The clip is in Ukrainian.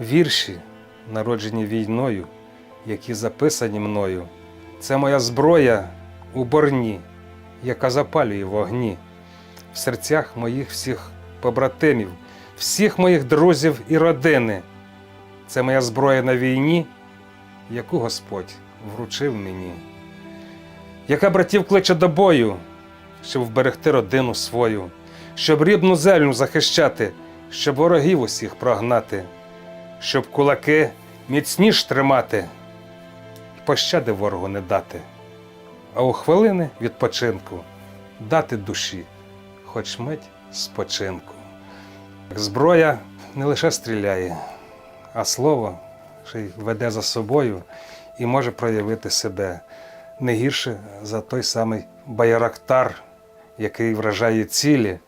Вірші, народжені війною, які записані мною. Це моя зброя у борні, яка запалює вогні в серцях моїх всіх побратимів, всіх моїх друзів і родини. Це моя зброя на війні, яку Господь вручив мені, яка братів кличе до бою, щоб вберегти родину свою, щоб рідну землю захищати, щоб ворогів усіх прогнати, щоб кулаки міцніш тримати, пощади ворогу не дати, а у хвилини відпочинку дати душі, хоч мить спочинку. Зброя не лише стріляє, а слово ще й веде за собою і може проявити себе. Не гірше за той самий байрактар, який вражає цілі,